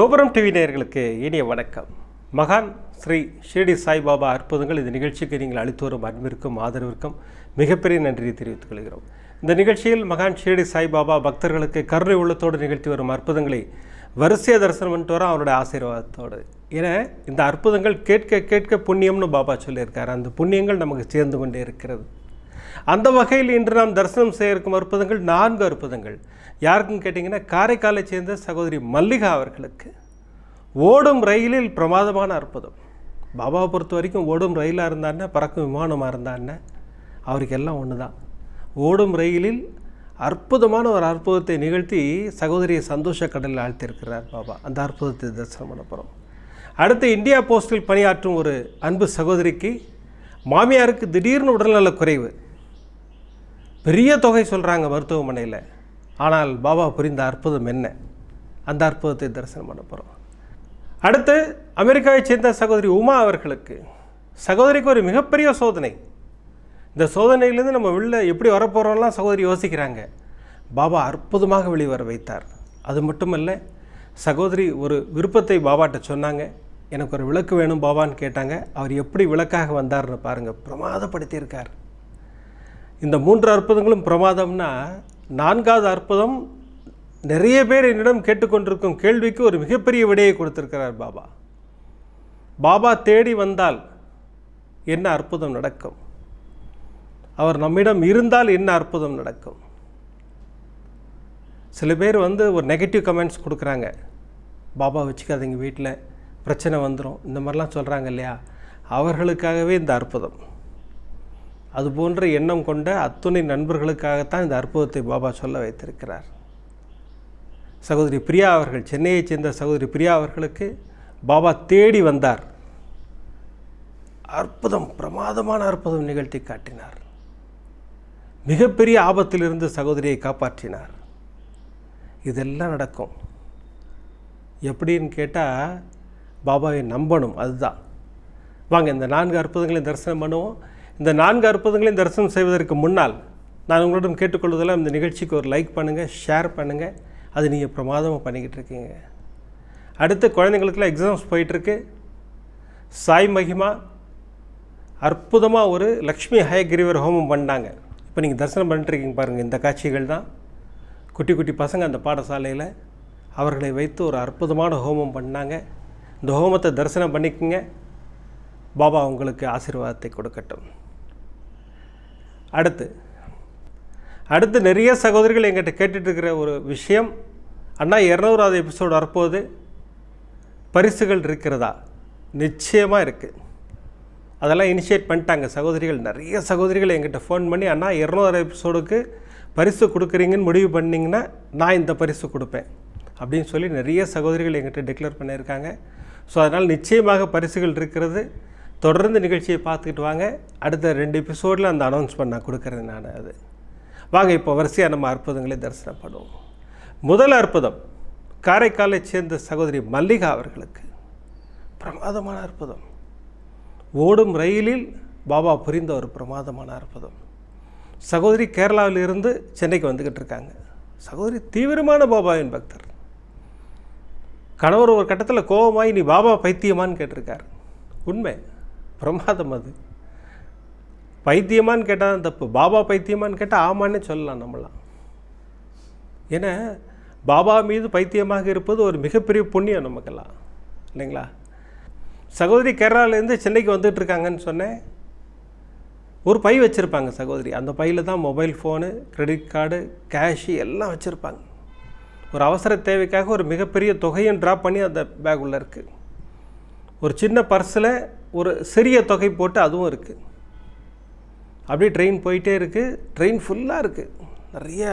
கோபுரம் டிவி நேயர்களுக்கு இனிய வணக்கம். மகான் ஸ்ரீ ஷிரடி சாய்பாபா அற்புதங்கள் இந்த நிகழ்ச்சிக்கு நீங்கள் அளித்து வரும் அன்பிற்கும் ஆதரவிற்கும் மிகப்பெரிய நன்றியை தெரிவித்துக் கொள்கிறோம். இந்த நிகழ்ச்சியில் மகான் ஷிரடி சாய்பாபா பக்தர்களுக்கு கருணை உள்ளத்தோடு நிகழ்த்தி வரும் அற்புதங்களை வரிசையை தரிசனம் பண்ணிட்டு வரோம். அவருடைய ஆசீர்வாதத்தோடு. ஏன்னா இந்த அற்புதங்கள் கேட்க கேட்க புண்ணியம்னு பாபா சொல்லியிருக்காரு. அந்த புண்ணியங்கள் நமக்கு சேர்ந்து கொண்டே இருக்கிறது. அந்த வகையில் இன்று நாம் தரிசனம் செய்ய இருக்கும் அற்புதங்கள் நான்கு அற்புதங்கள். யாருக்குன்னு கேட்டிங்கன்னா காரைக்காலை சேர்ந்த சகோதரி மல்லிகா அவர்களுக்கு ஓடும் ரயிலில் பிரமாதமான அற்புதம். பாபாவை பொறுத்த வரைக்கும் ஓடும் ரயிலாக இருந்தானே பறக்கும் விமானமாக இருந்தானே அவருக்கு எல்லாம் ஒன்று தான் ஓடும் ரயிலில் அற்புதமான ஒரு அற்புதத்தை நிகழ்த்தி சகோதரியை சந்தோஷ கடலில் ஆழ்த்தியிருக்கிறார் பாபா. அந்த அற்புதத்தை தரிசனம் பண்ண போகிறோம் அடுத்து இந்தியா போஸ்டில் பணியாற்றும் ஒரு அன்பு சகோதரிக்கு மாமியாருக்கு திடீர்னு உடல்நலக் குறைவு பெரிய தொகை சொல்கிறாங்க மருத்துவமனையில். ஆனால் பாபா புரிந்த அற்புதம் என்ன? அந்த அற்புதத்தை தரிசனம் பண்ண போகிறோம் அடுத்து அமெரிக்காவைச் சேர்ந்த சகோதரி உமா அவர்களுக்கு. சகோதரிக்கு ஒரு மிகப்பெரிய சோதனை. இந்த சோதனையிலேருந்து நம்ம வெளில எப்படி வரப்போகிறோம்லாம் சகோதரி யோசிக்கிறாங்க. பாபா அற்புதமாக வெளிவர வைத்தார். அது மட்டுமல்ல சகோதரி ஒரு விருப்பத்தை பாபாட்ட சொன்னாங்க. எனக்கு ஒரு விளக்கு வேணும் பாபான்னு கேட்டாங்க. அவர் எப்படி விளக்காக வந்தார்னு பாருங்கள் பிரமாதப்படுத்தியிருக்கார். இந்த மூன்று அற்புதங்களும் பிரமாதம்னா நான்காவது அற்புதம் நிறைய பேர் என்னிடம் கேட்டுக்கொண்டிருக்கும் கேள்விக்கு ஒரு மிகப்பெரிய விடையை கொடுத்திருக்கிறார் பாபா. பாபா தேடி வந்தால் என்ன அற்புதம் நடக்கும்? அவர் நம்மிடம் இருந்தால் என்ன அற்புதம் நடக்கும்? சில பேர் வந்து ஒரு நெகட்டிவ் கமெண்ட்ஸ் கொடுக்குறாங்க. பாபா வச்சுக்காதீங்க வீட்டில் பிரச்சனை வந்துடும் இந்த மாதிரிலாம் சொல்கிறாங்க இல்லையா? அவர்களுக்காகவே இந்த அற்புதம். அது போன்ற எண்ணம் கொண்ட அத்துணை நண்பர்களுக்காகத்தான் இந்த அற்புதத்தை பாபா சொல்ல வைத்திருக்கிறார். சகோதரி பிரியா அவர்கள் சென்னையைச் சேர்ந்த சகோதரி பிரியா அவர்களுக்கு பாபா தேடி வந்தார். அற்புதம் பிரமாதமான அற்புதம் நிகழ்த்தி காட்டினார். மிகப்பெரிய ஆபத்திலிருந்து சகோதரியை காப்பாற்றினார். இதெல்லாம் நடக்கும். எப்படின்னு கேட்டால் பாபாவை நம்பணும் அதுதான். வாங்க இந்த நான்கு அற்புதங்களையும் தரிசனம் பண்ணுவோம். இந்த நான்கு அற்புதங்களையும் தரிசனம் செய்வதற்கு முன்னால் நான் உங்களிடம் கேட்டுக்கொள்வதெல்லாம் இந்த நிகழ்ச்சிக்கு ஒரு லைக் பண்ணுங்கள் ஷேர் பண்ணுங்கள் அது நீங்கள் பிரமாதமாக பண்ணிக்கிட்டு இருக்கீங்க. அடுத்து குழந்தைங்களுக்குலாம் எக்ஸாம்ஸ் போயிட்டுருக்கு. சாய் மகிமா அற்புதமாக ஒரு லக்ஷ்மி ஹயகிரிவர் ஹோமம் பண்ணாங்க இப்போ நீங்கள் தரிசனம் பண்ணிட்டுருக்கீங்க பாருங்கள் இந்த காட்சிகள் தான். குட்டி குட்டி பசங்க அந்த பாடசாலையில் அவர்களை வைத்து ஒரு அற்புதமான ஹோமம் பண்ணாங்க இந்த ஹோமத்தை தரிசனம் பண்ணிக்கோங்க. பாபா உங்களுக்கு ஆசீர்வாதத்தை கொடுக்கட்டும். அடுத்து அடுத்து நிறைய சகோதரிகள் எங்கிட்ட கேட்டுட்ருக்கிற ஒரு விஷயம் அண்ணா இரநூறாவது எபிசோடு வரப்போது பரிசுகள் இருக்கிறதா? நிச்சயமாக இருக்குது அதெல்லாம் இனிஷியேட் பண்ணிட்டாங்க சகோதரிகள். நிறைய சகோதரிகள் எங்கிட்ட ஃபோன் பண்ணி அண்ணா இரநூறு எபிசோடுக்கு பரிசு கொடுக்குறீங்கன்னு முடிவு பண்ணிங்கன்னா நான் இந்த பரிசு கொடுப்பேன். அப்படின்னு சொல்லி நிறைய சகோதரிகள் எங்கிட்ட டிக்ளேர் பண்ணியிருக்காங்க. ஸோ அதனால் நிச்சயமாக பரிசுகள் இருக்கிறது. தொடர்ந்து நிகழ்ச்சியை பார்த்துக்கிட்டு வாங்க. அடுத்த ரெண்டு எபிசோடில் அந்த அனௌன்ஸ் பண்ண நான் நான் அது. வாங்க இப்போ வரிசையாக நம்ம அற்புதங்களை தரிசனம் பண்ணுவோம் முதல் அற்புதம் காரைக்காலை சேர்ந்த சகோதரி மல்லிகா அவர்களுக்கு. பிரமாதமான அற்புதம். ஓடும் ரயிலில் பாபா புரிந்த ஒரு பிரமாதமான அற்புதம். சகோதரி கேரளாவில் இருந்து சென்னைக்கு வந்துக்கிட்டு இருக்காங்க. சகோதரி தீவிரமான பாபாவின் பக்தர். கணவர் ஒரு கட்டத்தில் கோபமாகி நீ பாபா பைத்தியமான்னு கேட்டிருக்கார். உண்மை. பிரமாதம் அது. பைத்தியமான்னு கேட்டால் தப்பு. பாபா பைத்தியமான்னு கேட்டால் ஆமான்னு சொல்லலாம் நம்மளாம் ஏன்னா பாபா மீது பைத்தியமாக இருப்பது ஒரு மிகப்பெரிய புண்ணியம் நமக்கெல்லாம். இல்லைங்களா? சகோதரி கேரளாவிலேருந்து சென்னைக்கு வந்துட்டு இருக்காங்கன்னு சொன்னேன். ஒரு பை வச்சுருப்பாங்க சகோதரி. அந்த பையில் தான் mobile phone credit card cash எல்லாம் வச்சுருப்பாங்க. ஒரு அவசர தேவைக்காக ஒரு மிகப்பெரிய தொகையும் ட்ராப் பண்ணி அந்த பேக் உள்ளே இருக்குது ஒரு சின்ன பர்ஸில் ஒரு சிறிய தொகை போட்டு அதுவும் இருக்குது அப்படியே ட்ரெயின் போயிட்டே இருக்குது ட்ரெயின் ஃபுல்லாக இருக்குது நிறைய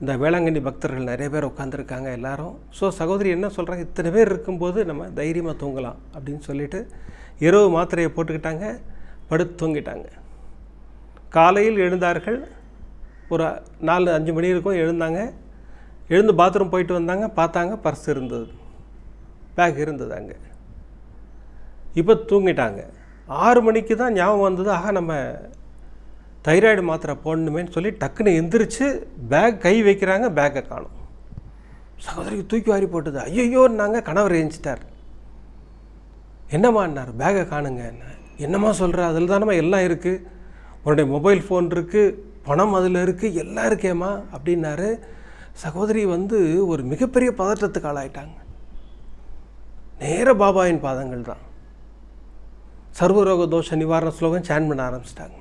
இந்த வேளாங்கண்ணி பக்தர்கள் நிறைய பேர் உட்காந்துருக்காங்க எல்லாரும். ஸோ சகோதரி என்ன சொல்கிறாங்க இத்தனை பேர் இருக்கும்போது நம்ம தைரியமாக தூங்கலாம் அப்படின்னு சொல்லிட்டு இரவு மாத்திரையை போட்டுக்கிட்டாங்க. படுத்து தூங்கிட்டாங்க. காலையில் எழுந்தார்கள். ஒரு நாலு அஞ்சு மணி இருக்கும் எழுந்தாங்க. எழுந்து பாத்ரூம் போயிட்டு வந்தாங்க. பார்த்தாங்க பர்ஸ் இருந்தது. பேக் இருந்தது அங்கே. இப்போ தூங்கிட்டாங்க. ஆறு மணிக்கு தான் ஞாபகம் வந்தது ஆக நம்ம தைராய்டு மாத்திரை போடணுமேன்னு சொல்லி டக்குன்னு எந்திரிச்சு பேக் கை வைக்கிறாங்க பேக்கை காணும். சகோதரிக்கு தூக்கி வாரி போட்டது ஐயோன்னாங்க கணவர் ஏஞ்சிட்டார் என்னம்மான்னார் பேகை காணுங்க என்னம்மா சொல்கிற அதில் தானம்மா எல்லாம் இருக்குது உன்னுடைய மொபைல் ஃபோன் இருக்குது பணம் அதில் இருக்குது எல்லாம் இருக்கேம்மா அப்படின்னாரு. சகோதரி வந்து ஒரு மிகப்பெரிய பதற்றத்துக்கு ஆளாயிட்டாங்க. நேர பாபாவின் பாதங்கள் தான். சர்வரோக தோஷ நிவாரண ஸ்லோகம் சேன் பண்ண ஆரம்பிச்சிட்டாங்க.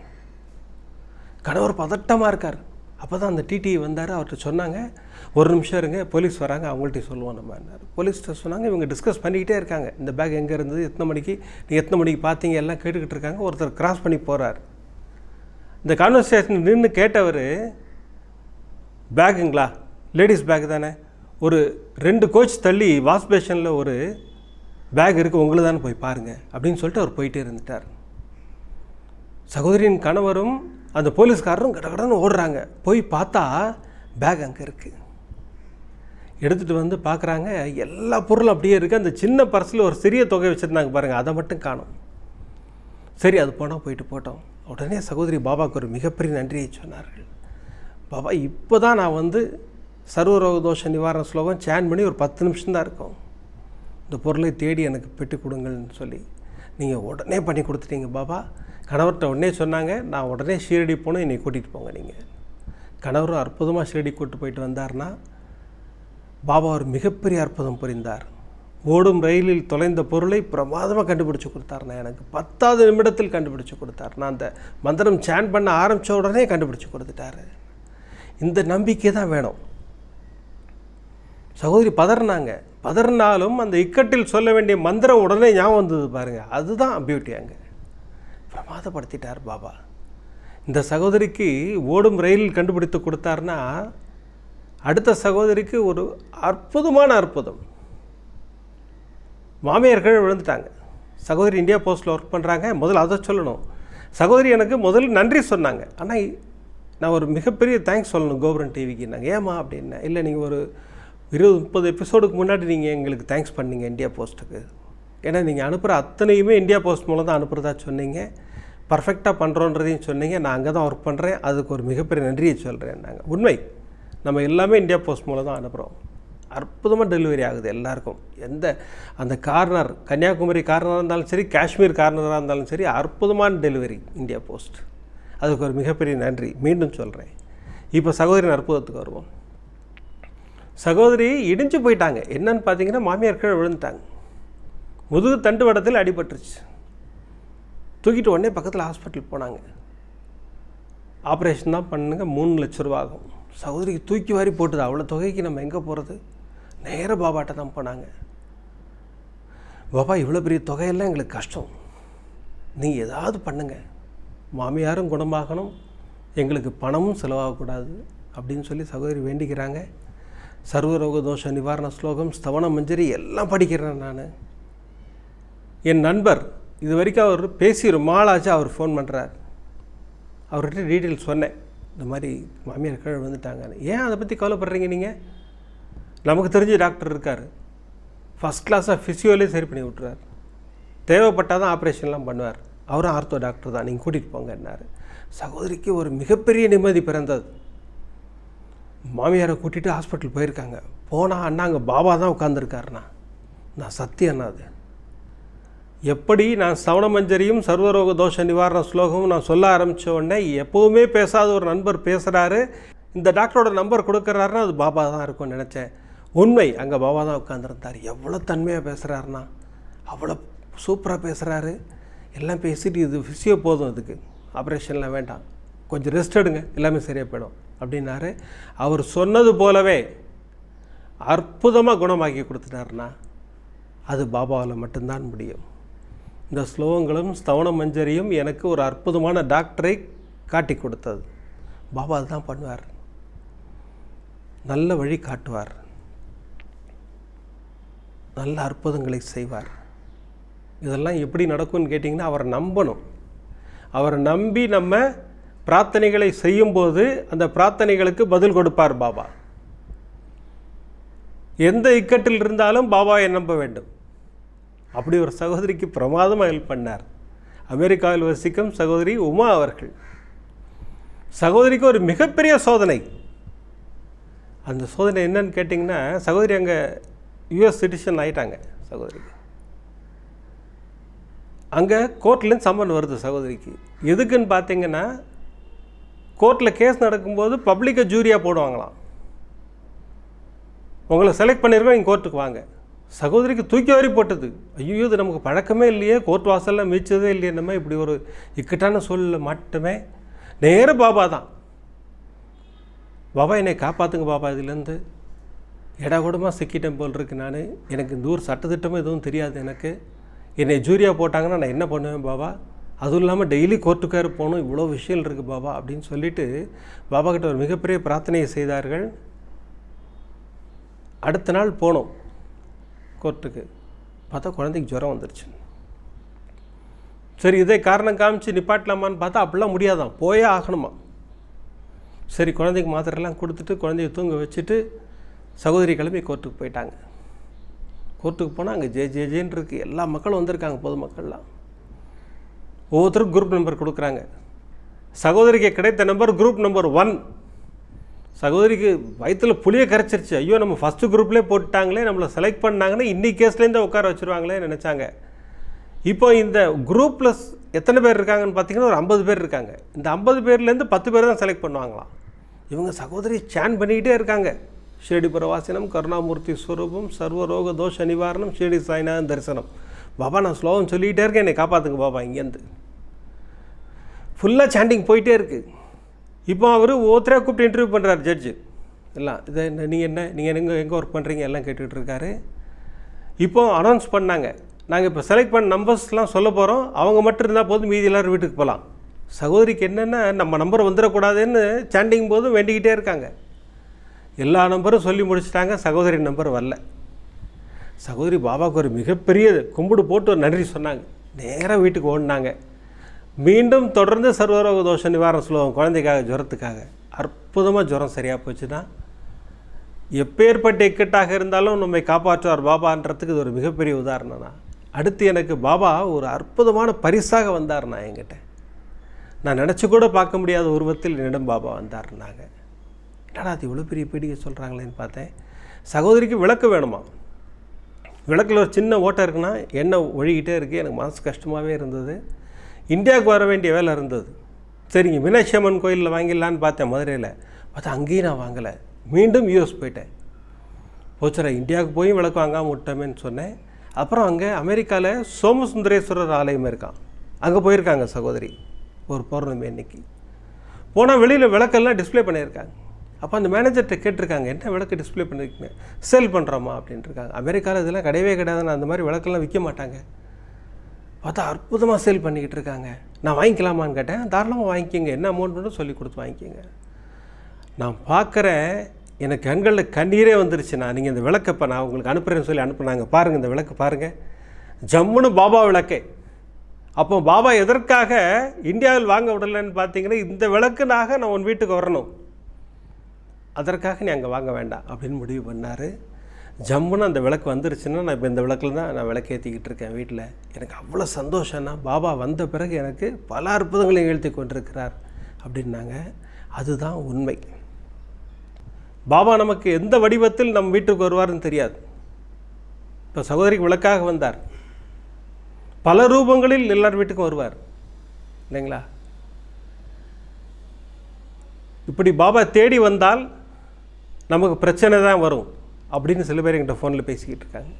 கணவர் பதட்டமாக இருக்கார். அப்போ தான் அந்த டிடி வந்தார் அவர்கிட்ட சொன்னாங்க ஒரு நிமிஷம் இருங்க போலீஸ் வராங்க அவங்கள்ட்ட சொல்லுவோம் நம்ம போலீஸ்கிட்ட சொன்னாங்க இவங்க டிஸ்கஸ் பண்ணிக்கிட்டே இருக்காங்க. இந்த பேக் எங்கே இருந்தது எத்தனை மணிக்கு நீ எத்தனை மணிக்கு பார்த்தீங்க? எல்லாம் கேட்டுக்கிட்டு இருக்காங்க. ஒருத்தர் கிராஸ் பண்ணி போகிறார் இந்த கான்வர்சேஷன் நின்று கேட்டவர் பேக்குங்களா லேடிஸ் பேக் தானே? ஒரு ரெண்டு கோச் தள்ளி வாஷ் பேஷனில் ஒரு பேக் இருக்குது உங்களுக்கு தானே போய் பாருங்கள் அப்படின்னு சொல்லிட்டு அவர் போயிட்டே இருந்துட்டார். சகோதரியின் கணவரும் அந்த போலீஸ்காரரும் கடகடன்னு ஓடுறாங்க. போய் பார்த்தா பேக் அங்கே இருக்குது எடுத்துகிட்டு வந்து பார்க்குறாங்க எல்லா பொருளும் அப்படியே இருக்குது அந்த சின்ன பர்ஸில் ஒரு சிறிய தொகை வச்சுருந்தாங்க பாருங்கள் அதை மட்டும் காணும். சரி அது போனால் போயிட்டு போட்டோம். உடனே சகோதரி பாபாவுக்கு ஒரு மிகப்பெரிய நன்றியை சொன்னார்கள். பாபா இப்போ தான் நான் வந்து சர்வரோக தோஷ நிவாரண ஸ்லோகம் சேன் பண்ணி ஒரு பத்து நிமிஷம் தான் இருக்கும். இந்த பொருளை தேடி எனக்கு பெற்று கொடுங்கள்னு சொல்லி நீங்கள் உடனே பண்ணி கொடுத்துட்டீங்க பாபா. கணவர்கிட்ட உடனே சொன்னாங்க நான் உடனே ஷீரடி போகணும் என்னை கூட்டிகிட்டு போங்க நீங்கள் கணவரும் அற்புதமாக ஷீரடி கூட்டு போயிட்டு வந்தார்னா பாபா ஒரு மிகப்பெரிய அற்புதம் புரிந்தார். ஓடும் ரயிலில் தொலைந்த பொருளை பிரமாதமாக கண்டுபிடிச்சு கொடுத்தாருண்ணா எனக்கு பத்தாவது நிமிடத்தில் கண்டுபிடிச்சு கொடுத்தார். நான் அந்த மந்திரம் சேன் பண்ண ஆரம்பித்த உடனே கண்டுபிடிச்சு கொடுத்துட்டாரு. இந்த நம்பிக்கை தான் வேணும். சகோதரி பதறினாங்க. பதறினாலும் அந்த இக்கட்டில் சொல்ல வேண்டிய மந்திரம் உடனே ஞாபகம் வந்தது பாருங்கள் அதுதான் பியூட்டி அங்கே. பிரமாதப்படுத்திட்டார் பாபா. இந்த சகோதரிக்கு ஓடும் ரயில் கண்டுபிடித்து கொடுத்தாருன்னா அடுத்த சகோதரிக்கு ஒரு அற்புதமான அற்புதம். மாமியார்கள் விழுந்துட்டாங்க. சகோதரி இந்தியா போஸ்ட்டில் ஒர்க் பண்ணுறாங்க முதல்ல அதை சொல்லணும். சகோதரி எனக்கு முதல்ல நன்றி சொன்னாங்க. ஆனால் நான் ஒரு மிகப்பெரிய தேங்க்ஸ் சொல்லணும் கோபுரன் டிவிக்கு நாங்கள் ஏமா அப்படின்னா. இல்லை நீங்கள் ஒரு இருபது முப்பது எபிசோடுக்கு முன்னாடி நீங்கள் எங்களுக்கு தேங்க்ஸ் பண்ணீங்க இந்தியா போஸ்ட்டுக்கு ஏன்னா நீங்கள் அனுப்புகிற அத்தனையுமே இந்தியா போஸ்ட் மூலம் தான் அனுப்புகிறதா சொன்னீங்க. பர்ஃபெக்டாக பண்ணுறோன்றதையும் சொன்னீங்க. நான் அங்கே தான் ஒர்க் பண்ணுறேன் அதுக்கு ஒரு மிகப்பெரிய நன்றியை சொல்கிறேன் நாங்கள் உண்மை நம்ம எல்லாமே இந்தியா போஸ்ட் மூலம் தான் அனுப்புகிறோம் அற்புதமாக டெலிவரி ஆகுது எல்லாருக்கும். எந்த அந்த கார்னர் கன்னியாகுமரி கார்னராக இருந்தாலும் சரி காஷ்மீர் கார்னராக இருந்தாலும் சரி அற்புதமான டெலிவரி இந்தியா போஸ்ட் அதுக்கு ஒரு மிகப்பெரிய நன்றி. மீண்டும் சொல்கிறேன் இப்போ சகோதரின் அற்புதத்துக்கு வருவோம். சகோதரி இடிஞ்சு போயிட்டாங்க. என்னன்னு பார்த்தீங்கன்னா மாமியார் கீழே விழுந்துட்டாங்க. முதுகு தண்டு வடத்தில் அடிபட்டுருச்சு. தூக்கிட்டு உடனே பக்கத்தில் ஹாஸ்பிட்டல் போனாங்க. ஆப்ரேஷன் தான் பண்ணுங்க மூணு லட்ச ரூபா ஆகும். சகோதரிக்கு தூக்கி வாரி போட்டுது? அவ்வளோ தொகைக்கு நம்ம எங்கே போகிறது நேர பாபாட்ட தான் போனாங்க. பாபா இவ்வளோ பெரிய தொகையெல்லாம் எங்களுக்கு கஷ்டம். நீங்கள் ஏதாவது பண்ணுங்கள் மாமியாரும் குணமாகணும். எங்களுக்கு பணமும் செலவாகக்கூடாது அப்படின்னு சொல்லி சகோதரி வேண்டிக்கிறாங்க. சர்வரோக தோஷ நிவாரண ஸ்லோகம் ஸ்தவன மஞ்சரி எல்லாம் படிக்கிறேன் நான். என் நண்பர் இது வரைக்கும் அவர் பேசி ஒரு மாலாச்சு அவர் ஃபோன் பண்ணுறார் அவர்கிட்ட டீட்டெயில் சொன்னேன். இந்த மாதிரி மாமியார் கீழே வந்துட்டாங்க ஏன் அதை பற்றி கவலைப்படுறீங்க நீங்கள் நமக்கு தெரிஞ்ச டாக்டர் இருக்கார். ஃபஸ்ட் கிளாஸாக ஃபிசியோலே சரி பண்ணி விட்ருவார் தேவைப்பட்டால் தான் ஆப்ரேஷன்லாம் பண்ணுவார். அவரும் ஆர்த்தோ டாக்டர் தான். நீங்கள் கூட்டிகிட்டு போங்கன்னாரு. சகோதரிக்கு ஒரு மிகப்பெரிய நிம்மதி பிறந்தது. மாமியாரை கூட்டிகிட்டு ஹாஸ்பிட்டல் போயிருக்காங்க. போனால் அண்ணா அங்கே பாபா தான் உட்காந்துருக்காருண்ணா நான் சத்தியண்ணா அது. எப்படி நான் சவணமஞ்சரியும் சர்வரோக தோஷ நிவாரண ஸ்லோகமும் நான் சொல்ல ஆரம்பித்த உடனே எப்போவுமே பேசாத ஒரு நண்பர் பேசுகிறாரு இந்த டாக்டரோட நம்பர் கொடுக்குறாருன்னா அது பாபா தான் இருக்கும்னு நினச்சேன். உண்மை அங்கே பாபா தான் உட்காந்துருந்தார் எவ்வளோ தன்மையாக பேசுகிறாருண்ணா அவ்வளோ சூப்பராக பேசுகிறாரு எல்லாம் பேசிட்டு இது ஃபிசியோ போதும் இதுக்கு. ஆப்ரேஷன்லாம் வேண்டாம். கொஞ்சம் ரெஸ்ட் எடுங்க. எல்லாமே சரியாக போயிடும். அப்படின்னாரு. அவர் சொன்னது போலவே அற்புதமாக குணமாக்கி கொடுத்துட்டாருன்னா அது பாபாவில் மட்டும்தான் முடியும். இந்த ஸ்லோகங்களும் ஸ்தவன மஞ்சரியும் எனக்கு ஒரு அற்புதமான டாக்டரை காட்டி கொடுத்தது. பாபா அதுதான் பண்ணுவார். நல்ல வழி காட்டுவார். நல்ல அற்புதங்களை செய்வார். இதெல்லாம் எப்படி நடக்கும்னு கேட்டிங்கன்னா அவரை நம்பணும். அவரை நம்பி நம்ம பிரார்த்தனைகளை செய்யும்போது அந்த பிரார்த்தனைகளுக்கு பதில் கொடுப்பார் பாபா. எந்த இக்கட்டில் இருந்தாலும் பாபாவை நம்ப வேண்டும். அப்படி ஒரு சகோதரிக்கு பிரமாதமாக ஹெல்ப் பண்ணார். அமெரிக்காவில் வசிக்கும் சகோதரி உமா அவர்கள். சகோதரிக்கு ஒரு மிகப்பெரிய சோதனை. அந்த சோதனை என்னன்னு கேட்டிங்கன்னா சகோதரி அங்கே யூஎஸ் சிட்டிசன் ஆயிட்டாங்க சகோதரி அங்கே கோர்ட்லேருந்து சம்மன் வருது சகோதரிக்கு. எதுக்குன்னு பார்த்தீங்கன்னா கோர்ட்டில் கேஸ் நடக்கும்போது பப்ளிக்கை ஜூரியாக போடுவாங்களாம். உங்களை செலக்ட் பண்ணியிருக்கோம் நீங்கள் கோர்ட்டுக்கு வாங்க. சகோதரிக்கு தூக்கி வாரி போட்டது. ஐயோ இது நமக்கு பழக்கமே இல்லையே கோர்ட் வாசலில் மீச்சதே இல்லையே நம்ம இப்படி ஒரு இக்கட்டான சூழ்நிலை மட்டுமே. நேர பாபா தான். பாபா என்னை காப்பாற்றுங்க பாபா இதுலேருந்து. எடா கூடமாக சிக்கிட்டேன் போல் இருக்கு நான். எனக்கு இந்த ஊர் சட்டத்திட்டமும் எதுவும் தெரியாது எனக்கு. என்னை ஜூரியா போட்டாங்கன்னா நான் என்ன பண்ணுவேன் பாபா? அதுவும் இல்லாமல் டெய்லி கோர்ட்டுக்காரு போகணும் இவ்வளோ விஷயம் இருக்குது பாபா அப்படின்னு சொல்லிட்டு பாபா கிட்ட ஒரு மிகப்பெரிய பிரார்த்தனையை செய்தார்கள். அடுத்த நாள் போனோம் கோர்ட்டுக்கு பார்த்தா குழந்தைக்கு ஜுரம் வந்துருச்சு. சரி இதே காரணம் காமிச்சு நிப்பாட்டலாமான்னு பார்த்தா அப்படிலாம் முடியாதான் போயே ஆகணுமா? சரி குழந்தைக்கு மாத்திரைலாம் கொடுத்துட்டு குழந்தைய தூங்க வச்சுட்டு சகோதரி கிளம்பி கோர்ட்டுக்கு போயிட்டாங்க. கோர்ட்டுக்கு போனால் அங்கே ஜே ஜே ஜேன்னு இருக்குது எல்லா மக்களும் வந்திருக்காங்க பொதுமக்கள்லாம். ஒவ்வொருத்தருக்கும் குரூப் நம்பர் கொடுக்குறாங்க. சகோதரிக்கு கிடைத்த நம்பர் குரூப் நம்பர் ஒன் சகோதரிக்கு வயிற்றில் புளியை கரைச்சிருச்சு. ஐயோ நம்ம ஃபஸ்ட்டு குரூப்லேயே போட்டுட்டாங்களே நம்மளை செலக்ட் பண்ணாங்கன்னா இன்னைக்கு கேஸ்லேருந்து உட்கார வச்சுருவாங்களே நினச்சாங்க. இப்போ இந்த குரூப்பில் எத்தனை பேர் இருக்காங்கன்னு பார்த்தீங்கன்னா ஒரு ஐம்பது பேர் இருக்காங்க. இந்த ஐம்பது பேர்லேருந்து பத்து பேர் தான் செலக்ட் பண்ணுவாங்களாம். இவங்க சகோதரி சேன் பண்ணிக்கிட்டே இருக்காங்க. ஷீரடி பிரவாசினம் கருணாமூர்த்தி ஸ்வரூபம் சர்வரோக தோஷ நிவாரணம் ஷீரடி சாய்நாதன் தரிசனம். பாபா நான் ஸ்லோகம் சொல்லிகிட்டே இருக்கேன் என்னை காப்பாற்றுங்க பாபா இங்கேருந்து. ஃபுல்லாக சாண்டிங் போயிட்டே இருக்குது இப்போ அவர் ஒவ்வொருத்தரையாக கூப்பிட்டு இன்டர்வியூ பண்ணுறாரு ஜட்ஜு எல்லாம் இதை என்ன நீங்கள் என்ன நீங்கள் எங்கே எங்கே ஒர்க் பண்ணுறீங்க எல்லாம் கேட்டுக்கிட்டு இருக்காரு. இப்போ அனௌன்ஸ் பண்ணாங்க. நாங்கள் இப்போ செலக்ட் பண்ண நம்பர்ஸ்லாம் சொல்ல போகிறோம் அவங்க மட்டும் இருந்தால் போதும் மீதி எல்லாரும் வீட்டுக்கு போகலாம் சகோதரிக்கு என்னென்னா நம்ம நம்பர் வந்துடக்கூடாதுன்னு சாண்டிங் போதும் வேண்டிக்கிட்டே இருக்காங்க. எல்லா நம்பரும் சொல்லி முடிச்சிட்டாங்க. சகோதரி நம்பர் வரல. சகோதரி பாபாவுக்கு ஒரு மிகப்பெரிய கும்பிடு போட்டு ஒரு நன்றி சொன்னாங்க. நேராக வீட்டுக்கு ஓடினாங்க. மீண்டும் தொடர்ந்து சர்வரோக தோஷ நிவாரண ஸ்லோகம் குழந்தைக்காக ஜுரத்துக்காக. அற்புதமாக ஜுரம் சரியாக போச்சுன்னா எப்பேற்பட்ட இக்கட்டாக இருந்தாலும் நம்மை காப்பாற்றுவார் பாபான்றதுக்கு இது ஒரு மிகப்பெரிய உதாரணம்னா. அடுத்து எனக்கு பாபா ஒரு அற்புதமான பரிசாக வந்தார்ண்ணா என்கிட்ட. நான் நினச்சி கூட பார்க்க முடியாத உருவத்தில் என்னிடம் பாபா வந்தாருன்னாங்க. என்னடா அது இவ்வளோ பெரிய பீடிகை சொல்கிறாங்களேன்னு பார்த்தேன். சகோதரிக்கு விளக்கு வேணுமா? விளக்கில் ஒரு சின்ன ஓட்டை இருக்குன்னா எண்ணெய் ஒழுகிட்டே இருக்குது எனக்கு மனசு கஷ்டமாகவே இருந்தது. இந்தியாவுக்கு வர வேண்டிய வேலை இருந்தது. சரிங்க மீனாட்சி அம்மன் கோயிலில் வாங்கிடலான்னு பார்த்தேன் மதுரையில். பார்த்தா அங்கேயும் நான் வாங்கலை. மீண்டும் யூஎஸ் போயிட்டேன். போச்சுரா இந்தியாவுக்கு போய் விளக்கு வாங்காமல் விட்டோமேன்னு சொன்னேன். அப்புறம் அங்கே அமெரிக்காவில் சோமசுந்தரேஸ்வரர் ஆலயம் இருக்கான் அங்கே போயிருக்காங்க சகோதரி ஒரு பௌர்ணமி அன்னைக்கு. போனால் வெளியில் விளக்கெல்லாம் டிஸ்ப்ளே பண்ணியிருக்காங்க. அப்போ அந்த மேனேஜர்கிட்ட கேட்டிருக்காங்க என்ன விளக்கு டிஸ்ப்ளே பண்ணியிருக்கீங்க சேல் பண்ணுறோமா அப்படின்ட்டுருக்காங்க அமெரிக்காவில் இதெல்லாம் கிடையவே கிடையாதுன்னு அந்த மாதிரி விளக்கெல்லாம் விற்க மாட்டாங்க. பார்த்தா அற்புதமாக சேல் பண்ணிக்கிட்டு இருக்காங்க. நான் வாங்கிக்கலாமான்னு கேட்டேன். தாராளமாக வாங்கிக்கோங்க. என்ன அமௌண்ட் சொல்லி கொடுத்து வாங்கிக்கோங்க. நான் பார்க்குறேன் எனக்கு கண்களில் கண்ணீரே வந்துருச்சுண்ணா. நான் நீங்கள் இந்த விளக்கப்போ நான் உங்களுக்கு அனுப்புகிறேன்னு சொல்லி அனுப்புனாங்க. பாருங்கள் இந்த விளக்கு பாருங்கள் ஜம்முன்னு பாபா விளக்கே. அப்போ பாபா எதற்காக இந்தியாவில் வாங்க விடலைன்னு பார்த்தீங்கன்னா இந்த விளக்குனாக நான் உன் வீட்டுக்கு வரணும். அதற்காக நீ அங்கே வாங்க வேண்டாம் அப்படின்னு முடிவு பண்ணார். ஜம்முன்னு அந்த விளக்கு வந்துருச்சுன்னா நான் இப்போ இந்த விளக்கில் தான் நான் விளக்கேற்றிக்கிட்டு இருக்கேன் வீட்டில் எனக்கு அவ்வளோ சந்தோஷம்னா பாபா வந்த பிறகு எனக்கு பல அற்புதங்களை நிகழ்த்தி கொண்டிருக்கிறார் அப்படின்னாங்க. அதுதான் உண்மை. பாபா நமக்கு எந்த வடிவத்தில் நம் வீட்டுக்கு வருவார்னு தெரியாது. இப்போ சகோதரிக்கு விளக்காக வந்தார். பல ரூபங்களில் எல்லார் வீட்டுக்கும் வருவார். இல்லைங்களா? இப்படி பாபா தேடி வந்தால் நமக்கு பிரச்சனை தான் வரும். அப்படின்னு சில பேர் என்கிட்ட ஃபோனில் பேசிக்கிட்டு இருக்காங்க.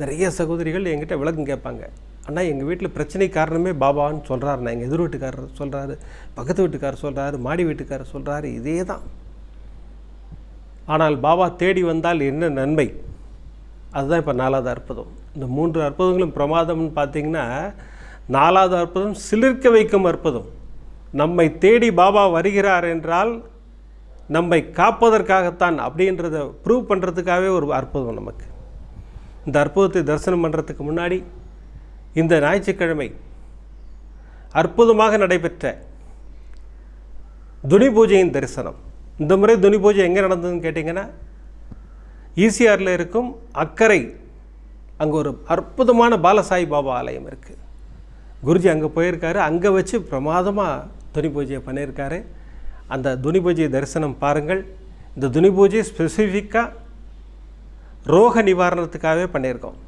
நிறைய சகோதரிகள் என்கிட்ட விளக்கம் கேட்பாங்க. ஆனால் எங்கள் வீட்டில் பிரச்சனை காரணமே பாபான்னு சொல்கிறாரு நான் எங்கள் எதிர் வீட்டுக்காரர் சொல்கிறாரு பக்கத்து வீட்டுக்காரர் சொல்கிறாரு மாடி வீட்டுக்காரர் சொல்கிறாரு இதே தான். ஆனால் பாபா தேடி வந்தால் என்ன நன்மை? அதுதான் இப்போ நாலாவது அற்புதம். இந்த மூன்று அற்புதங்களும் பிரமாதம்னு பார்த்தீங்கன்னா நாலாவது அற்புதம் சிலிர்க்க வைக்கும் அற்புதம். நம்மை தேடி பாபா வருகிறார் என்றால் நம்மை காப்பதற்காகத்தான் அப்படின்றத ப்ரூவ் பண்ணுறதுக்காகவே ஒரு அற்புதம் நமக்கு. இந்த அற்புதத்தை தரிசனம் பண்ணுறதுக்கு முன்னாடி இந்த ஞாயிற்றுக்கிழமை அற்புதமாக நடைபெற்ற துணி பூஜையின் தரிசனம். இந்த முறை துணி பூஜை எங்கே நடந்ததுன்னு கேட்டிங்கன்னா ஈசிஆரில் இருக்கும் அக்கறை அங்கே ஒரு அற்புதமான பாலசாய் பாபா ஆலயம் இருக்குது குருஜி அங்கே போயிருக்காரு. அங்கே வச்சு பிரமாதமாக துணி பூஜையை பண்ணியிருக்காரு. அந்த துனி பூஜை தரிசனம் பாருங்கள். இந்த துனி பூஜை ஸ்பெசிஃபிக்காக ரோக நிவாரணத்துக்காகவே பண்ணியிருக்கோம்.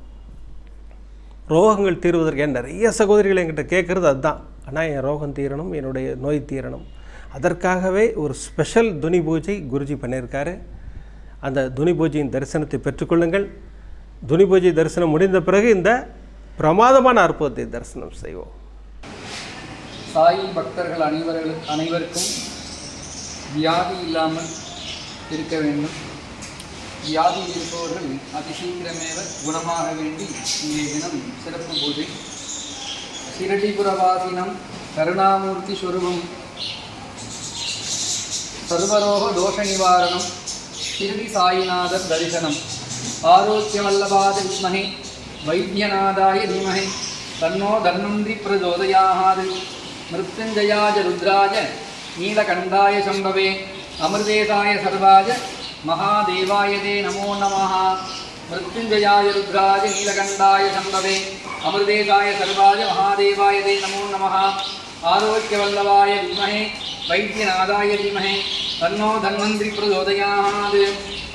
ரோகங்கள் தீர்வதற்கு ஏன் நிறைய சகோதரிகள் என்கிட்ட கேட்குறது அதுதான். ஆனால் என் ரோகம் தீரணும் என்னுடைய நோய் தீரணும். அதற்காகவே ஒரு ஸ்பெஷல் துணி பூஜை குருஜி பண்ணியிருக்காரு. அந்த துணி பூஜையின் தரிசனத்தை பெற்றுக்கொள்ளுங்கள். துணி பூஜை தரிசனம் முடிந்த பிறகு இந்த பிரமாதமான அற்புதத்தை தரிசனம் செய்வோம். சாயி பக்தர்கள் அனைவர்கள் அனைவருக்கும் வியாதி இல்லாமல் இருக்க வேண்டும். வியாதி இருப்பவர்கள் அதிசீக்கிரமேவ குணமாக வேண்டி இன்றைய தினம் சிறப்பு பூஜை. சிரடிபுரவாசினம் கருணாமூர்த்தி ஸ்வரூபம் சர்வரோக தோஷ நிவாரணம் சிறுடி சாயிநாதர் தரிசனம் ஆரோக்கியவல்லபாத வித்மகே வைத்தியநாதாய தீமகே தன்னோ தன்வந்தி பிரச்சோதயாஹாது மிருத்யுஞ்சயாஜ ருத்ராஜ நீலகண்டாய சம்பவே. அமிர்தேசாய சர்வாஜ மகாதேவாய தே நமோ நம மிருத்யுஞ்சயாய ருத்ராஜ நீலகண்டாய சம்பவே. அமிர்தேசாய சர்வாஜ மகாதேவாய தே நமோ நம ஆரோக்கியவல்லவாய விமஹே வைத்தியநாதாய தீமஹே. தன்னோ தன்வந்திரி பிரச்சோதயாத்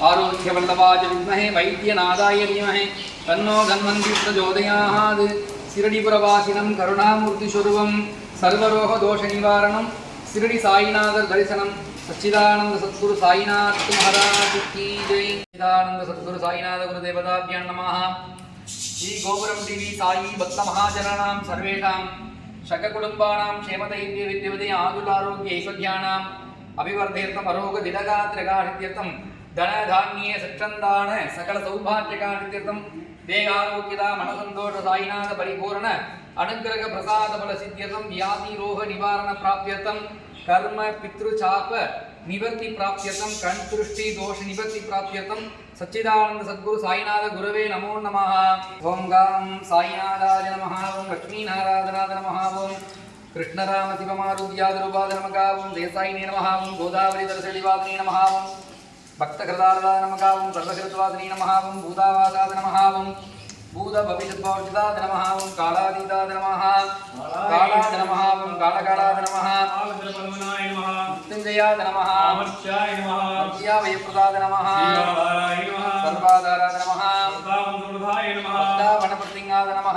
ஆரோக்கியவல்லவாய வித்மஹே வைத்தியநாதாய தீமஹே. தன்னோ தன்வந்திரி பிரச்சோதயாத் சிரடிபுரவாசினம் கருணாமூர்த்திஸ்வரூபம் சர்வரோக தோஷ நிவாரணம். शिरडि साईनाथदर्शनं सच्चिदानंद सद्गुरु साईनाथ महाराज की जय सच्चिदानंद सद्गुरु साईनाथ गुरुदेवताभ्यां नमः श्री गोपुरम टीवी साई भक्त महाजनानां सर्वेषां शककुटुम्बानां क्षेमदैर्य विद्यवते आयुरारोग्य ऐश्वर्याणाम् अभिवर्धेर्थम् अरोग दिनगात्रगाढित्यर्थं धनधान्ये सच्छन्दान सकल सौभाग्यगाढित्यर्थं देहारोग्यता मनसन्तोष साईनाथ परिपूर्ण अनुग्रह प्रसाद बल सिद्ध्यर्थं व्याधि रोग निवारण प्राप्त्यर्थं कर्म पितृचाप निवर्ति प्राप्त्यर्थं कण्दृष्टि दोष निवर्ति प्राप्त्यर्थं सच्चिदानंद सद्गुरु साईनाथ गुरवे नमो नमः ओम गां साईनाथाय नमः ओम लक्ष्मीनारायणाय नमः ओम कृष्णराम शिवमारुद्यादरूपाद नमः ओम देसाईने नमः ओम गोदावरी दर्शलिवादिने नमः ओम भक्तकृतारदाय नमः ओम सर्वकृतवादिने नमः ओम भूतावासाद नमः ओम భూత భవిష్యత్ భవిష్యతాద నమ ఓం కాళాతీతాద నమ. కాళాద నమ ఓం కాళకాళాద నమ. మృత్యుంజయాద నమ. విద్యావయప్రదాద నమ. సర్వాదారాద నమ. వనపృతింగాద నమ.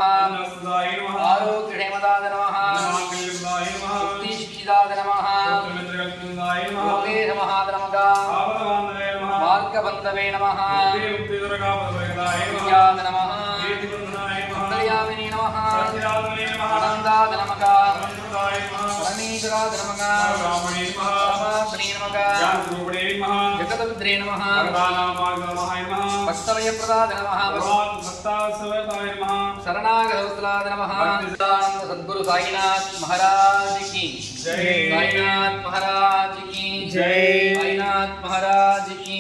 ఆరోగ్యక్షేమదాద నమ. ముక్తిశిక్షిదాద నమ. మహాద నమద మార్గబంధవే నమ. నమ. నమక పరమేశ్వరాద నమక పరమాత్మనే నమక జగద్రే నమ. భక్తవయ ప్రదాద నమ. శరణాగతవస్తలాద నమ. సద్గురు సాయినాథ్ మహారాజ్కి. సాయినాథ్ మహారాజ్కి. సాయినాథ్ మహారాజ్కి.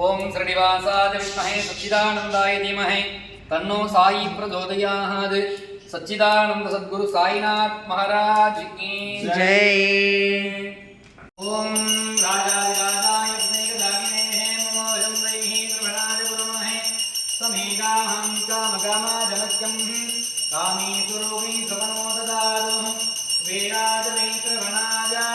ఓం శ్రీనివాసాద విష్మహే సచ్చిదానందాయ ధీమహే. தன்னோ சாயி பிரச்சோதயாது சச்சிதானந்த சத்குரு சாய்நாத் மகாராஜ் கி ஜெய் ஓம் ராஜா ராஜாய பிரேகதாகினேஹே நமோ ஜம்பைஹி பிரமணாய குருமஹே சமீகாஹம் காமகாமா ஜனக்யம் காமீசுரோகி சவனோததாரு வேராஜ வைத்திரவணாஜா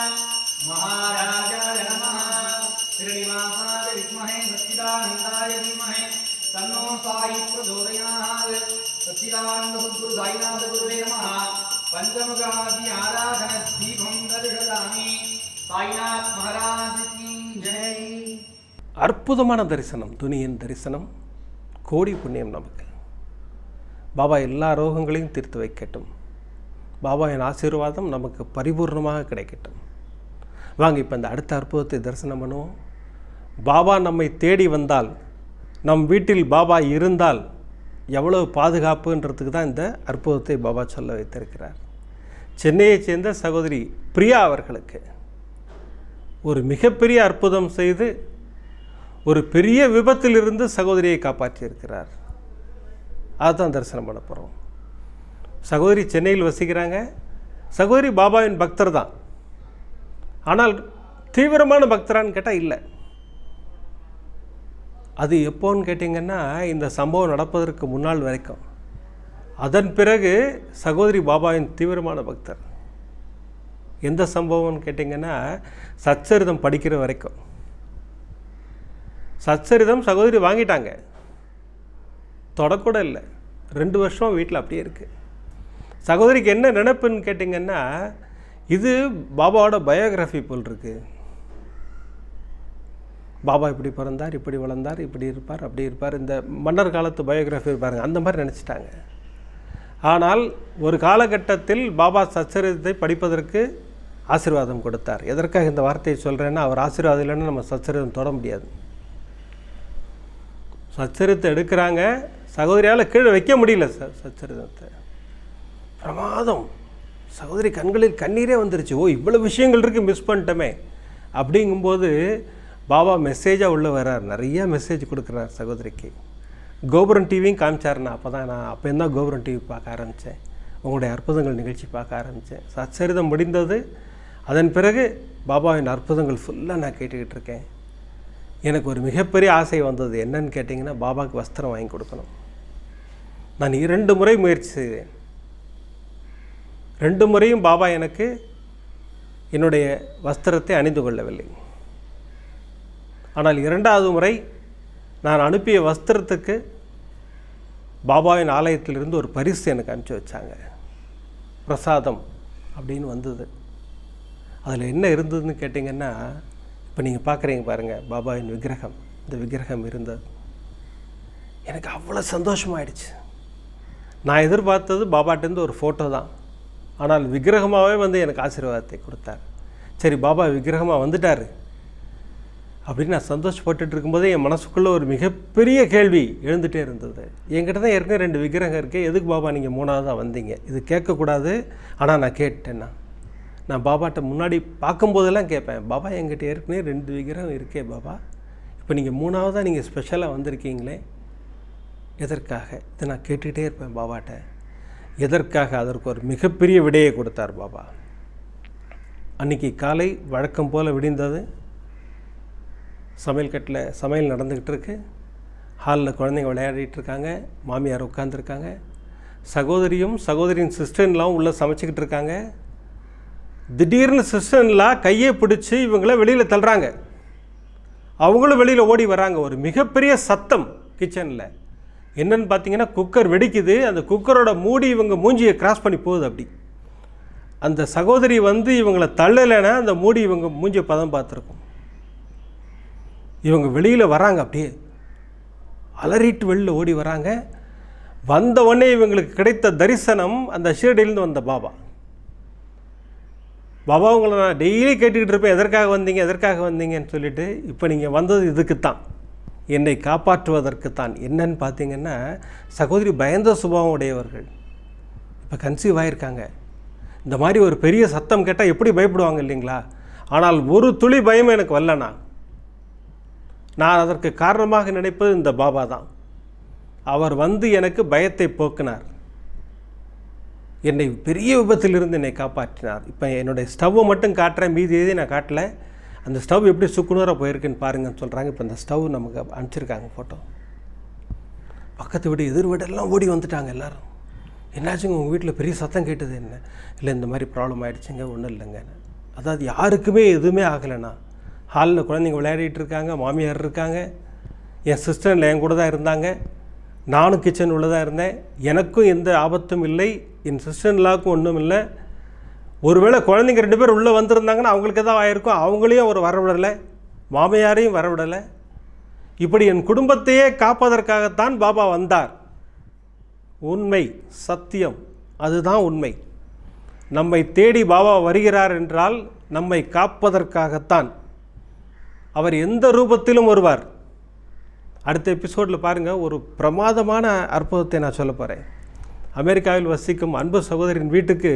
அற்புதமான தரிசனம் துணியின் தரிசனம் கோடி புண்ணியம் நமக்கு. பாபா எல்லா ரோகங்களையும் தீர்த்து வைக்கட்டும். பாபாவின் ஆசீர்வாதம் நமக்கு பரிபூர்ணமாக கிடைக்கட்டும். வாங்க இப்போ இந்த அடுத்த அற்புதத்தை தரிசனம் பண்ணுவோம். பாபா நம்மை தேடி வந்தால் நம் வீட்டில் பாபா இருந்தால் எவ்வளவு பாதுகாப்புன்றதுக்கு தான் இந்த அற்புதத்தை பாபா சொல்ல வைத்திருக்கிறார். சென்னையைச் சேர்ந்த சகோதரி பிரியா அவர்களுக்கு ஒரு மிகப்பெரிய அற்புதம் செய்து ஒரு பெரிய விபத்திலிருந்து சகோதரியை காப்பாற்றியிருக்கிறார். அதுதான் தரிசனம் பண்ண போகிறோம் சகோதரி சென்னையில் வசிக்கிறாங்க. சகோதரி பாபாவின் பக்தர் தான். ஆனால் தீவிரமான பக்தரான்னு கேட்டால் இல்லை. அது எப்போன்னு கேட்டிங்கன்னா இந்த சம்பவம் நடப்பதற்கு முன்னாள் வரைக்கும். அதன் பிறகு சகோதரி பாபாவின் தீவிரமான பக்தர். எந்த சம்பவம்னு கேட்டிங்கன்னா சச்சரிதம் படிக்கிற வரைக்கும். சச்சரிதம் சகோதரி வாங்கிட்டாங்க. தொடக்கூட இல்லை. ரெண்டு வருஷம் வீட்டில் அப்படியே இருக்குது சகோதரிக்கு என்ன நினைப்புன்னு கேட்டிங்கன்னா இது பாபாவோட பயோகிராஃபி போல் இருக்குது பாபா இப்படி பிறந்தார் இப்படி வளர்ந்தார் இப்படி இருப்பார் அப்படி இருப்பார். இந்த மன்னர் காலத்து பயோகிராஃபி பாருங்க அந்த மாதிரி நினச்சிட்டாங்க. ஆனால் ஒரு காலகட்டத்தில் பாபா சச்சரிதத்தை படிப்பதற்கு ஆசீர்வாதம் கொடுத்தார். எதற்காக இந்த வார்த்தையை சொல்கிறேன்னா அவர் ஆசீர்வாதம் இல்லைன்னா நம்ம சச்சரிதம் தொட முடியாது. சச்சரித்தை எடுக்கிறாங்க சகோதரியால் கீழே வைக்க முடியல ச சச்சரிதத்தை. பிரமாதம். சகோதரி கண்களில் கண்ணீரே வந்துருச்சு. ஓ இவ்வளோ விஷயங்கள் இருக்குது மிஸ் பண்ணிட்டோமே. அப்படிங்கும்போது பாபா மெசேஜாக உள்ளே வர்றார். நிறைய மெசேஜ் கொடுக்குறார் சகோதரிக்கு. கோபுரம் டிவியும் காமிச்சாருண்ணா. அப்போ தான் நான் அப்போ தான் கோபுரம் டிவி பார்க்க ஆரம்பித்தேன் உங்களுடைய அற்புதங்கள் நிகழ்ச்சி பார்க்க ஆரம்பித்தேன் சச்சரிதம் முடிந்தது. அதன் பிறகு பாபாவின் அற்புதங்கள் ஃபுல்லாக நான் கேட்டுக்கிட்டு இருக்கேன். எனக்கு ஒரு மிகப்பெரிய ஆசை வந்தது. என்னன்னு கேட்டிங்கன்னா பாபாவுக்கு வஸ்திரம் வாங்கி கொடுக்கணும். நான் இரண்டு முறை முயற்சி செய்தேன். ரெண்டு முறையும் பாபா எனக்கு என்னுடைய வஸ்திரத்தை அணிந்து கொள்ளவில்லை. ஆனால் இரண்டாவது முறை நான் அனுப்பிய வஸ்திரத்துக்கு பாபாவின் ஆலயத்திலிருந்து ஒரு பரிசு எனக்கு அனுப்பிச்சி வச்சாங்க. பிரசாதம் அப்படின்னு வந்தது. அதில் என்ன இருந்ததுன்னு கேட்டிங்கன்னா இப்போ நீங்கள் பார்க்குறீங்க பாருங்கள் பாபாவின் விக்கிரகம். இந்த விக்கிரகம் இருந்தது. எனக்கு அவ்வளோ சந்தோஷமாயிடுச்சு. நான் எதிர்பார்த்தது பாபாட்டேருந்து ஒரு ஃபோட்டோ தான். ஆனால் விக்கிரகமாகவே வந்து எனக்கு ஆசீர்வாதத்தை கொடுத்தார். சரி பாபா விக்கிரகமாக வந்துட்டார். அப்படின்னு நான் சந்தோஷப்பட்டுட்டு இருக்கும்போதே என் மனசுக்குள்ளே ஒரு மிகப்பெரிய கேள்வி எழுந்துகிட்டே இருந்தது. என்கிட்ட தான் ஏற்கனவே ரெண்டு விக்கிரகம் இருக்குது எதுக்கு பாபா நீங்கள் மூணாவதாக வந்தீங்க? இது கேட்கக்கூடாது. ஆனால் நான் கேட்டேன்னா நான். பாபாட்ட முன்னாடி பார்க்கும்போதெல்லாம் கேட்பேன். பாபா என்கிட்ட ஏற்கனவே ரெண்டு விக்கிரகம் இருக்கே பாபா. இப்போ நீங்கள் மூணாவதாக நீங்கள் ஸ்பெஷலாக வந்திருக்கீங்களே? எதற்காக? இதை நான் கேட்டுக்கிட்டே இருப்பேன் பாபாட்ட. எதற்காக? அதற்கு ஒரு மிகப்பெரிய விடையை கொடுத்தார் பாபா. அன்றைக்கி காலை வழக்கம் போல் விடிந்தது. சமையல் கட்டில் சமையல் நடந்துக்கிட்டு இருக்கு ஹாலில் குழந்தைங்க விளையாடிட்டு இருக்காங்க மாமியார் உட்காந்துருக்காங்க சகோதரியும் சகோதரியின் சிஸ்டர்லாம் உள்ளே சமைச்சிக்கிட்டு இருக்காங்க திடீர்னு சிஸ்டர்லாம் கையை பிடிச்சி இவங்கள வெளியில் தள்ளுறாங்க. அவங்களும் வெளியில் ஓடி வராங்க ஒரு மிகப்பெரிய சத்தம் கிச்சனில் என்னென்னு பார்த்தீங்கன்னா குக்கர் வெடிக்குது. அந்த குக்கரோட மூடி இவங்க மூஞ்சியை கிராஸ் பண்ணி போகுது அப்படி. அந்த சகோதரி வந்து இவங்களை தள்ளலைன்னா அந்த மூடி இவங்க மூஞ்சியை பதம் பார்த்துருக்கும். இவங்க வெளியில் வராங்க அப்படியே. அலறிட்டு வெளியில் ஓடி வராங்க. வந்த உடனே இவங்களுக்கு கிடைத்த தரிசனம் அந்த ஷீரடியிலேருந்து வந்த பாபா. பாபா உங்களை நான் டெய்லி கேட்டுக்கிட்டு இருப்பேன். எதற்காக வந்தீங்க எதற்காக வந்தீங்கன்னு சொல்லிட்டு இப்போ நீங்கள் வந்தது இதுக்கு தான் என்னை காப்பாற்றுவதற்கு தான் என்னன்னு பார்த்தீங்கன்னா சகோதரி பயந்த சுபாவம் உடையவர்கள். இப்போ கன்சீவ் ஆகியிருக்காங்க இந்த மாதிரி ஒரு பெரிய சத்தம் கேட்டால் எப்படி பயப்படுவாங்க இல்லைங்களா? ஆனால் ஒரு துளி பயம் எனக்கு வரலண்ணா. நான் அதற்கு காரணமாக நினைப்பது இந்த பாபா தான். அவர் வந்து எனக்கு பயத்தை போக்கினார். என்னை பெரிய விபத்திலிருந்து என்னை காப்பாற்றினார். இப்போ என்னுடைய ஸ்டவ்வை மட்டும் காட்டுறேன். மீதி எதையும் நான் காட்டல. அந்த ஸ்டவ் எப்படி சுக்குநூறாக போயிருக்குன்னு பாருங்கன்னு சொல்கிறாங்க இப்போ அந்த ஸ்டவ் நமக்கு அனுப்பிச்சிருக்காங்க ஃபோட்டோ பக்கத்து வீடு எதிர் வீடெல்லாம் ஓடி வந்துட்டாங்க எல்லாரும். என்னாச்சுங்க? உங்கள் வீட்டில் பெரிய சத்தம் கேட்டது என்ன? இல்லை இந்த மாதிரி ப்ராப்ளம் ஆகிடுச்சுங்க ஒன்றும் இல்லைங்க. அதாவது யாருக்குமே எதுவுமே ஆகலைண்ணா. ஹாலில் குழந்தைங்க விளையாடிட்டு இருக்காங்க மாமியார் இருக்காங்க என் சிஸ்டர் என் கூட தான் இருந்தாங்க நானும் கிச்சன் உள்ளே தான் இருந்தேன். எனக்கும் எந்த ஆபத்தும் இல்லை என் சிஸ்டர்லாவுக்கும் ஒன்றும் இல்லை. ஒருவேளை குழந்தைங்க ரெண்டு பேர் உள்ளே வந்திருந்தாங்கன்னா அவங்களுக்கு தான் ஆயிருக்கும். அவங்களையும் அவர் வரவிடலை மாமியாரையும் வரவிடலை. இப்படி என் குடும்பத்தையே காப்பதற்காகத்தான் பாபா வந்தார். உண்மை சத்தியம் அதுதான் உண்மை. நம்மை தேடி பாபா வருகிறார் என்றால் நம்மை காப்பதற்காகத்தான். அவர் எந்த ரூபத்திலும் வருவார் அடுத்த எபிசோடில் பாருங்கள் ஒரு பிரமாதமான அற்புதத்தை நான் சொல்ல போகிறேன் அமெரிக்காவில் வசிக்கும் அன்பு சகோதரின் வீட்டுக்கு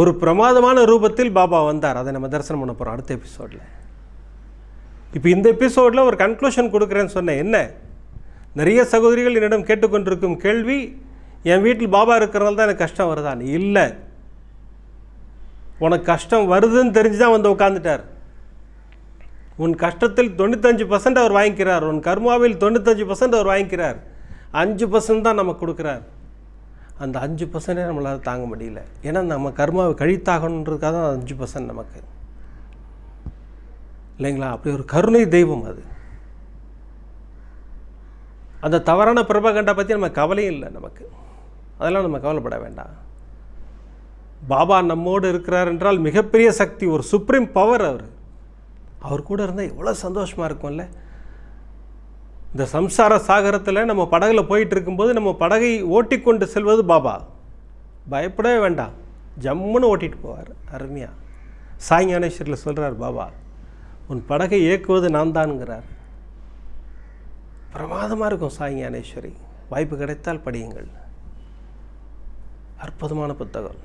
ஒரு பிரமாதமான ரூபத்தில் பாபா வந்தார். அதை நம்ம தரிசனம் பண்ண போகிறோம் அடுத்த எபிசோடில் இப்போ இந்த எபிசோடில் ஒரு கன்க்ளூஷன் கொடுக்குறேன்னு சொன்னேன். என்ன? நிறைய சகோதரிகள் என்னிடம் கேட்டுக்கொண்டிருக்கும் கேள்வி என் வீட்டில் பாபா இருக்கிறனால தான் எனக்கு கஷ்டம் வருதான் இல்லை. உனக்கு கஷ்டம் வருதுன்னு தெரிஞ்சு தான் வந்து உட்காந்துட்டார் உன் கஷ்டத்தில் தொண்ணூத்தஞ்சு பர்சன்ட் அவர் வாங்கிக்கிறார். உன் கர்மாவில் தொண்ணூத்தஞ்சு பர்சன்ட் அவர் வாங்கிக்கிறார். அஞ்சு பர்சன்ட் தான் நமக்கு கொடுக்குறார். அந்த அஞ்சு பர்சன்டே நம்மளால் தாங்க முடியல. ஏன்னா நம்ம கர்மாவை கழித்தாகணுன்றதுக்காக தான் அஞ்சு பர்சன்ட் நமக்கு. இல்லைங்களா? அப்படி ஒரு கருணை தெய்வம் அது. அந்த தவறான பிரபகண்டா பற்றி நம்ம கவலையும் இல்லை நமக்கு. அதெல்லாம் நம்ம கவலைப்பட வேண்டாம். பாபா நம்மோடு இருக்கிறார் என்றால் மிகப்பெரிய சக்தி ஒரு சுப்ரீம் பவர் அவர். அவர் கூட இருந்தால் எவ்வளோ சந்தோஷமாக இருக்கும்ல. இந்த சம்சார சாகரத்தில் நம்ம படகுல போயிட்டு இருக்கும்போது நம்ம படகை ஓட்டிக்கொண்டு செல்வது பாபா. பயப்படவே வேண்டாம். ஜம்முன்னு ஓட்டிட்டு போவார் அருமையாக சாய்ஞானேஸ்வரில் சொல்கிறார் பாபா உன் படகை இயக்குவது நான் தான்ங்கிறார். பிரமாதமாக இருக்கும் சாய்ஞானேஸ்வரி வாய்ப்பு கிடைத்தால் படியுங்கள். அற்புதமான புத்தகம்.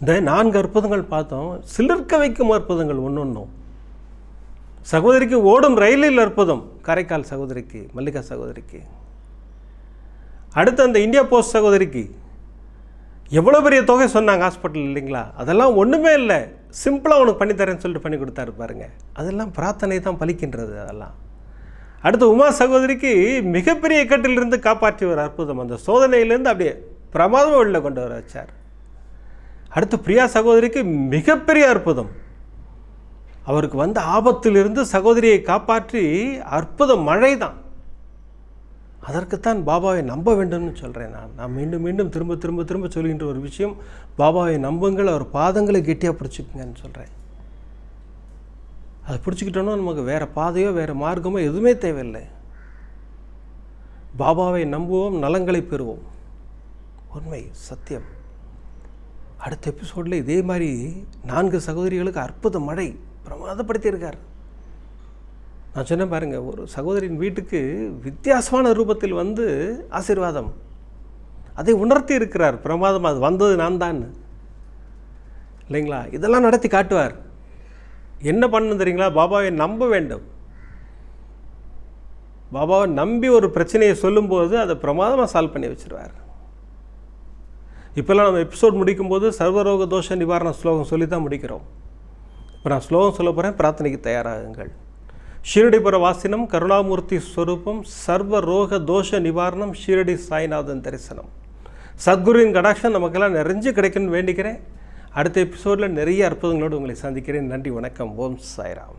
இந்த நான்கு அற்புதங்கள் பார்த்தோம். சிலிர்க்க வைக்கும் அற்புதங்கள் ஒன்று ஒன்றும் சகோதரிக்கு ஓடும் ரயிலில் அற்புதம். காரைக்கால் சகோதரிக்கு மல்லிகா சகோதரிக்கு. அடுத்து அந்த இந்தியா போஸ்ட் சகோதரிக்கு. எவ்வளோ பெரிய தொகை சொன்னாங்க ஹாஸ்பிட்டல் இல்லைங்களா? அதெல்லாம் ஒன்றுமே இல்லை. சிம்பிளாக உனக்கு பண்ணித்தரேன்னு சொல்லிட்டு பண்ணி கொடுத்தாரு பாருங்க. அதெல்லாம் பிரார்த்தனை தான் பலிக்கின்றது அதெல்லாம். அடுத்து உமா சகோதரிக்கு மிகப்பெரிய இக்கட்டிலிருந்து காப்பாற்றி ஒரு அற்புதம். அந்த சோதனையிலேருந்து அப்படியே பிரமாதமாக உள்ளே கொண்டு வர வச்சார். அடுத்து பிரியா சகோதரிக்கு மிகப்பெரிய அற்புதம். அவருக்கு வந்த ஆபத்திலிருந்து சகோதரியை காப்பாற்றி அற்புத மழை தான் அதற்குத்தான் பாபாவை நம்ப வேண்டும்னு சொல்கிறேன் நான். நான் மீண்டும் மீண்டும் திரும்ப திரும்ப திரும்ப சொல்கின்ற ஒரு விஷயம் பாபாவை நம்புங்கள் அவர் பாதங்களை கெட்டியாக பிடிச்சிக்குங்கன்னு சொல்கிறேன் அதை பிடிச்சிக்கிட்டோன்னா நமக்கு வேறு பாதையோ வேறு மார்க்கமோ எதுவுமே தேவையில்லை. பாபாவை நம்புவோம் நலங்களை பெறுவோம். உண்மை சத்தியம். அடுத்த எபிசோடில் இதே மாதிரி நான்கு சகோதரிகளுக்கு அற்புத மழை. பிரமாதப்படுத்தியிருக்கார். நான் சொன்னேன் பாருங்கள் ஒரு சகோதரியின் வீட்டுக்கு வித்தியாசமான ரூபத்தில் வந்து ஆசீர்வாதம். அதை உணர்த்தி இருக்கிறார். பிரமாதம் அது வந்தது நான் தான். இல்லைங்களா? இதெல்லாம் நடத்தி காட்டுவார். என்ன பண்ணணும் தெரியுங்களா? பாபாவை நம்ப வேண்டும். பாபாவை நம்பி ஒரு பிரச்சனையை சொல்லும்போது அதை பிரமாதமாக சால்வ் பண்ணி வச்சுருவார். இப்போல்லாம் நம்ம எபிசோட் முடிக்கும்போது சர்வரோக தோஷ நிவாரண ஸ்லோகம் சொல்லி தான் முடிக்கிறோம். இப்போ நான் ஸ்லோகம் சொல்ல போகிறேன் பிரார்த்தனைக்கு தயாராகுங்கள். ஷீரடிபுர வாசினம் கருணாமூர்த்தி ஸ்வரூபம் சர்வ ரோக தோஷ நிவாரணம் ஷீரடி சாய்நாதன் தரிசனம். சத்குருவின் கடாட்சம் நமக்கெல்லாம் நிறைஞ்சு கிடைக்குன்னு வேண்டிக்கிறேன். அடுத்த எபிசோடில் நிறைய அற்புதங்களோடு உங்களை சந்திக்கிறேன். நன்றி வணக்கம். ஓம் சாய்ராம்.